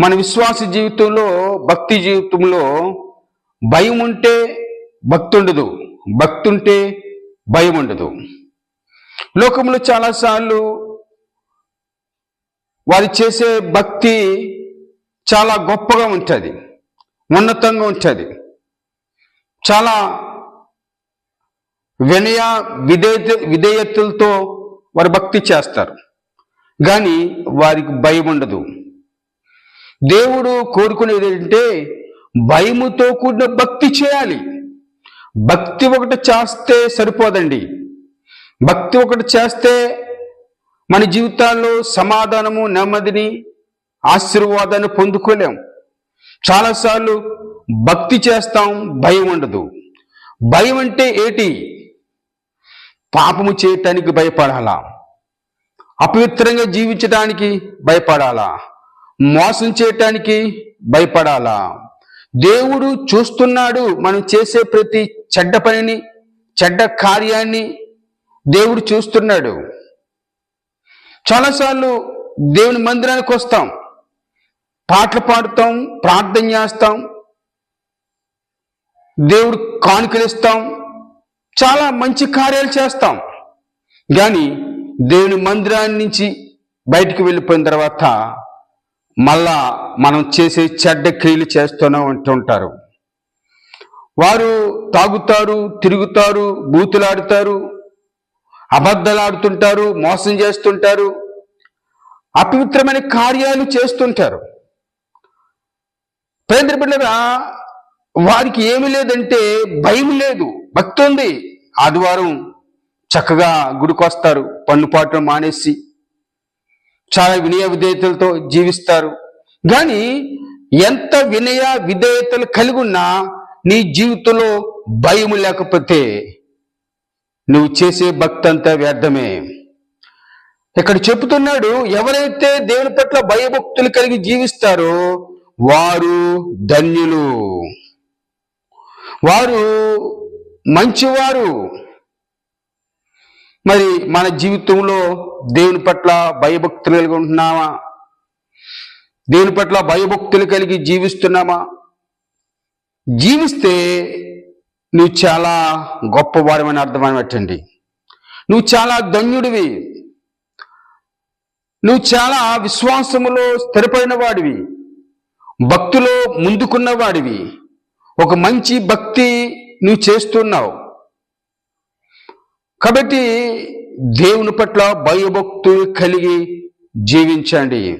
మన విశ్వాస జీవితంలో భక్తి జీవితంలో భయం ఉంటే భక్తి ఉండదు భక్తి ఉంటే భయం ఉండదు. లోకంలో చాలాసార్లు వారు చేసే భక్తి చాలా గొప్పగా ఉంటుంది. ఉన్నతంగా ఉంటుంది. చాలా వినయ విధేయత విధేయతలతో వారు భక్తి చేస్తారు. కానీ వారికి భయం ఉండదు. దేవుడు కోరుకునేది ఏంటంటే భయముతో కూడిన భక్తి చేయాలి. భక్తి ఒకటి చేస్తే సరిపోదండి. భక్తి ఒకటి చేస్తే మన జీవితాల్లో సమాధానము నెమ్మదిని ఆశీర్వాదాన్ని పొందుకోలేం. చాలాసార్లు భక్తి చేస్తాం భయం ఉండదు. భయం అంటే ఏటి? పాపము చేయటానికి భయపడాలా? అపవిత్రంగా జీవించడానికి భయపడాలా? మోసం చేయటానికి భయపడాలా? దేవుడు చూస్తున్నాడు మనం చేసే ప్రతి చెడ్డ పనిని చెడ్డ కార్యాన్ని దేవుడు చూస్తున్నాడు. చాలాసార్లు దేవుని మందిరానికి వస్తాం పాటలు పాడుతాం ప్రార్థన చేస్తాం దేవుడు కానుకలిస్తాం చాలా మంచి కార్యాలు చేస్తాం. కానీ దేవుని మందిరాన్ని నుంచి బయటికి వెళ్ళిపోయిన తర్వాత మళ్ళా మనం చేసే చెడ్డ క్రియలు చేస్తూనే ఉంటుంటారు. వారు తాగుతారు తిరుగుతారు బూతులాడుతారు అబద్ధలాడుతుంటారు మోసం చేస్తుంటారు అపవిత్రమైన కార్యాలు చేస్తుంటారు. పేదరి బిడ్డరా వారికి ఏమి లేదంటే భయం లేదు భక్తి ఉంది. ఆదివారం చక్కగా గుడికొస్తారు వస్తారు మానేసి. చాలా వినయ విధేయతలతో జీవిస్తారు. కానీ ఎంత వినయ విధేయతలు కలిగి ఉన్నా నీ జీవితంలో భయం లేకపోతే నువ్వు చేసే భక్తి అంతా వ్యర్థమే. ఇక్కడ చెబుతున్నాడు ఎవరైతే దేవుని పట్ల భయభక్తులు కలిగి జీవిస్తారో వారు ధన్యులు. వారు మంచివారు. మరి మన జీవితంలో దేవుని పట్ల భయభక్తులు కలిగి ఉంటున్నామా? దేవుని పట్ల భయభక్తులు కలిగి జీవిస్తున్నామా? జీవిస్తే నువ్వు చాలా గొప్పవారమని అర్థమైనట్టండి నువ్వు చాలా ధన్యుడివి. నువ్వు చాలా విశ్వాసములో స్థిరపడిన వాడివి. భక్తిలో ముందుకున్న వాడివి. ఒక మంచి భక్తి నువ్వు చేస్తున్నావు. కాబట్టి దేవుని పట్ల భయభక్తులు కలిగి జీవించండి.